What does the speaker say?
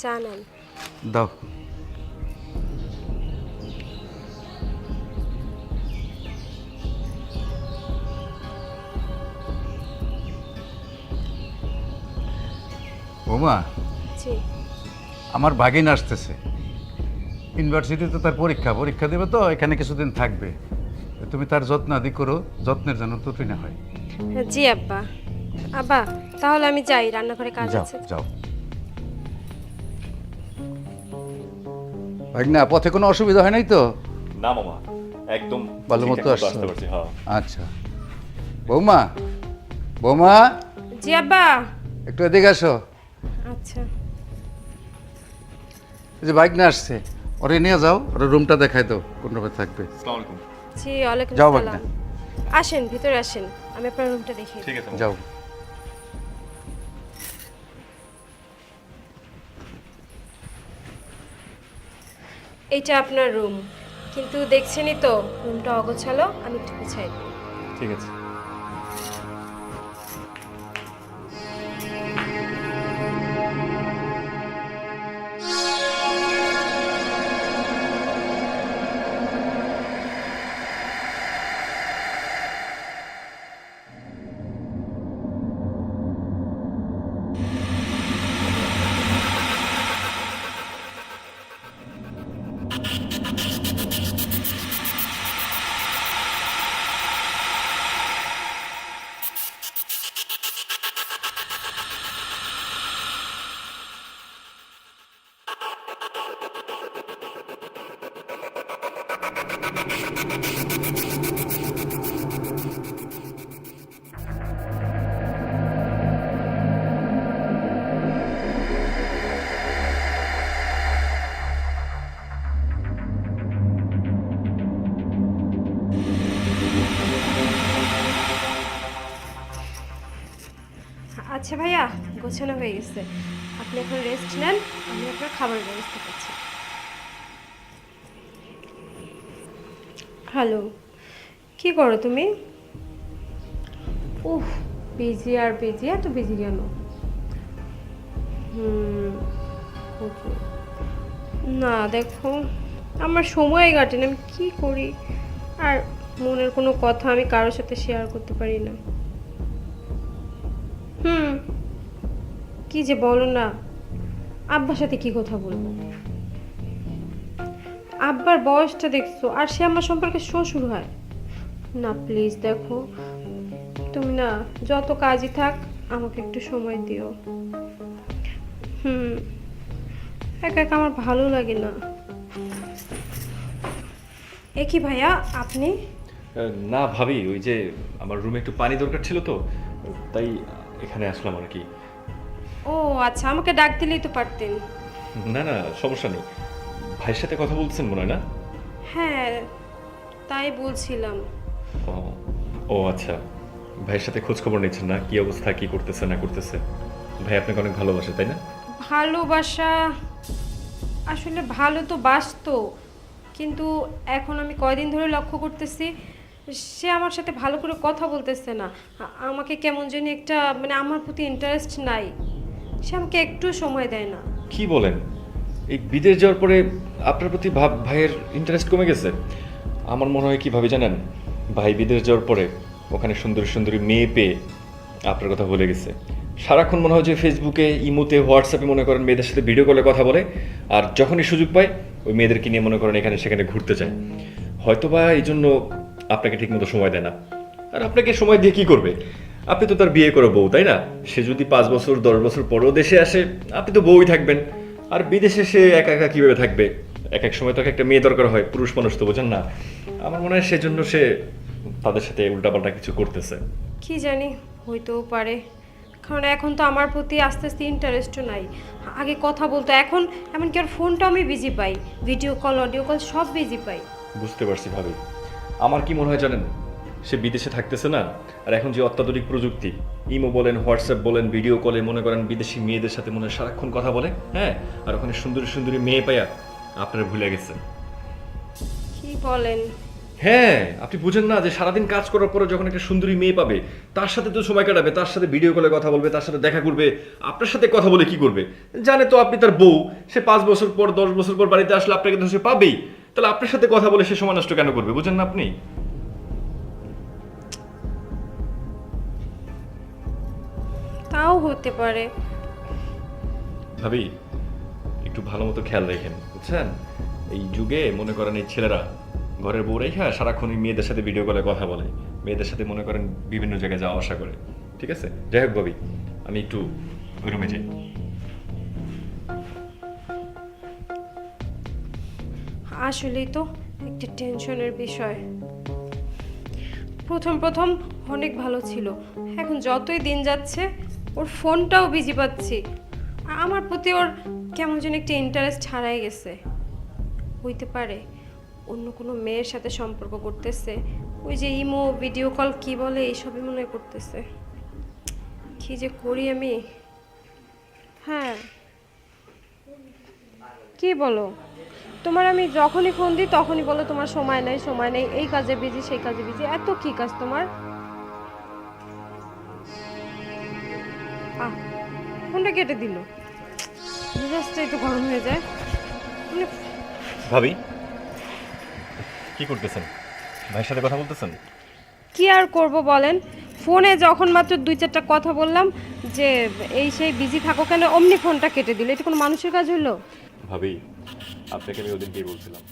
চা নেন। দাও। বৌমা জি। আমার ভাগিন আসতেছে। ইউনিভার্সিটিতে তার পরীক্ষা পরীক্ষা দেবে তো এখানে কিছুদিন থাকবে। তুমি তার যত্ন আদি করো যত্নের যেন ত্রুটি না হয়। জি আব্বা। আব্বা তাহলে আমি যাই রান্নাঘরে কাজ যাও আছে। যাও। ভাগনা পথে কোনো অসুবিধা হয় নাই তো? না মামা একদম ভালো মতো আসতে পারছি হ্যাঁ। আচ্ছা। বৌমা বৌমা? জি আব্বা। একটু এদিকে আসো। আচ্ছা। এই যে বাইক না আসছে ওরে নিয়ে যাও ওর রুমটা দেখাই দাও কোন রুমে থাকবে। আসসালামু আলাইকুম। জি ওয়ালাইকুম যাও আসসালাম। আসেন ভিতরে আসেন আমি আপনার রুমটা দেখি ঠিক আছে যাও। এইটা আপনার রুম কিন্তু দেখছেনই তো রুমটা অগোছালো আমি একটু গুছাই ঠিক আছে। আচ্ছা ভাইয়া গোছানো হয়ে গেছে। আপনি এখন রেস্ট নেন আমি আপনার খাবারের ব্যবস্থা করছি। হ্যালো কি করো তুমি? উফ বিজি আর বিজি এত বিজি কেন? হুম. না, দেখো, আমার সময় কাটে না আমি কী করি? আর মনের কোনো কথা আমি কারোর সাথে শেয়ার করতে পারি না। হুম, কি যে বলো না, আব্বার সাথে কি কথা বলব? আব্বার বয়সটা দেখছ আর সে আমার সম্পর্কে শ্বশুর হয়। না প্লিজ দেখো তুমি না যত কাজই থাক আমাকে একটু সময় দিও। হুম একা একা আমার ভালো লাগে না। এ কি ভাইয়া আপনি? না ভাবি ওই যে আমার রুমে একটু পানি দরকার ছিল তো তাই এখানে আসলাম আর কি। ও আচ্ছা আমাকে ডাক দিলেই তো পারতেন। না না সমস্যা নেই। ভাইয়ের সাথে কথা বলছেন মনে হয় না? হ্যাঁ তাই বলছিলাম। ও ও আচ্ছা। ভাইয়ের সাথে খোঁজ খবর নিচ্ছেন না? কি অবস্থা? কি করতেছে? না করতেছে? ভাই আপনাকে অনেক ভালোবাসে তাই না? ভালোবাসা আসলে ভালো তো বাসতো কিন্তু এখন আমি কয়দিন ধরে লক্ষ্য করতেছি সে আমার সাথে ভালো করে কথা বলতেছে না। আ- আমাকে কেমন জানি একটা মানে আমার প্রতি ইন্টারেস্ট নাই। সে আমাকে একটু সময় দেয় না। কি বলেন? এই বিদেশ যাওয়ার পরে আপনার প্রতি ভাব ভাইয়ের ইন্টারেস্ট কমে গেছে? আমার মনে হয় কীভাবে জানেন? ভাই বিদেশ যাওয়ার পরে ওখানে সুন্দরী সুন্দরী মেয়ে পেয়ে আপনার কথা ভুলে গেছে। সারাক্ষণ মনে হয় যে ফেসবুকে ইমোতে হোয়াটসঅ্যাপে মনে করেন মেয়েদের সাথে ভিডিও কলে কথা বলে, আর যখনই সুযোগ পায়, ওই মেয়েদেরকে নিয়ে মনে করেন এখানে সেখানে ঘুরতে যায়। হয়তোবা এই জন্য আপনাকে ঠিকমতো সময় দেয় না। আর আপনাকে সময় দিয়ে কি করবে? আপনি তো তার বিয়ে করে বউ, তাই না? সে যদি পাঁচ বছর, দশ বছর পরেও দেশে আসে, আপনি তো বউই থাকবেন। আর বিদেশে সে একা একা কীভাবে থাকবে? এক এক সময় তো এক একটা মেয়ে দরকার হয় পুরুষ মানুষ তো বোঝেন না? আমার মনে হয় সেজন্য সে তাদের সাথে উল্টাপাল্টা কিছু করতেছে। কি জানি হইতেও পারে। কারণ এখন তো আমার প্রতি আস্তে আস্তে ইন্টারেস্টও নাই। আগে কথা বলতো এখন এমনকি আর ফোনটা আমি বিজি পাই। ভিডিও কল অডিও কল সব বিজি পাই। বুঝতে পারছি ভাবি। আমার কি মনে হয় জানেন? সে বিদেশে থাকতেছে না। আর এখন যে অত্যাধুনিক প্রযুক্তি ইমো বলেন হোয়াটসঅ্যাপ বলেন ভিডিও কলে মনে করেন বিদেশি মেয়েদের সাথে মনে সারাক্ষণ কথা বলে হ্যাঁ? আর ওখানে সুন্দরী সুন্দরী মেয়ে পাইয়া আপনারা ভুলে গেছে কি বলেন? হ্যাঁ আপনি বুঝেন না যে সারাদিন কাজ করার পরে যখন একটা সুন্দরী মেয়ে পাবে তার সাথে তো সময় কাটাবে তার সাথে ভিডিও কলে কথা বলবে তার সাথে দেখা করবে আপনার সাথে কথা বলে কি করবে? জানে তো আপনি তার বউ সে পাঁচ বছর পর দশ বছর পর বাড়িতে আসলে আপনাকে তো সে পাবেই। তাহলে আপনার সাথে কথা বলে সে সময় নষ্ট কেন করবে? বুঝেন না আপনি? তাও হতে পারে। ভাবি একটু ভালো মতো খেয়াল রাখেন বুঝছেন? এই যুগে মনে করেন এই ছেলেরা ঘরের বউ রেখা সারাক্ষণ মেয়েদের সাথে ভিডিও কলে কথা বলে মেয়েদের সাথে মনে করেন বিভিন্ন জায়গায় যাওয়া আসা করে ঠিক আছে? যাই হোক ভাবি আমি একটু ওই রুমে যাই। আসলেই তো একটা টেনশনের বিষয়। প্রথম প্রথম অনেক ভালো ছিল এখন যতই দিন যাচ্ছে ওর ফোনটাও বিজি পাচ্ছি। আমার প্রতি ওর কেমন যেন একটা ইন্টারেস্ট হারাই গেছে। হইতে পারে অন্য কোনো মেয়ের সাথে সম্পর্ক করতেছে। ওই যে ইমো ভিডিও কল কি বলে, এইসবই মনে করতেছে। কি যে করি আমি? হ্যাঁ। কি বলো? তোমার আমি যখনই ফোন দিই, তখনই বলো তোমার সময় নেই সময় নেই, এই কাজে বিজি সেই কাজে বিজি এত কি কাজ তোমার? আহ, ফোনটা কেটে দিল। মেজাজটা একটু গরম হয়ে যায়। মানে ভাবি কি করতেছেন? ভাইয়ের সাথে কথা বলতেছেন? কি আর করব বলেন? ফোনে যখন মাত্র দুই চারটা কথা বললাম যে এই সেই বিজি থাকো কেন অমনি ফোনটা কেটে দিল। এটা কোনো মানুষের কাজ হলো ভাবি আপনাকে আমি ওদিনকেই বলছিলাম।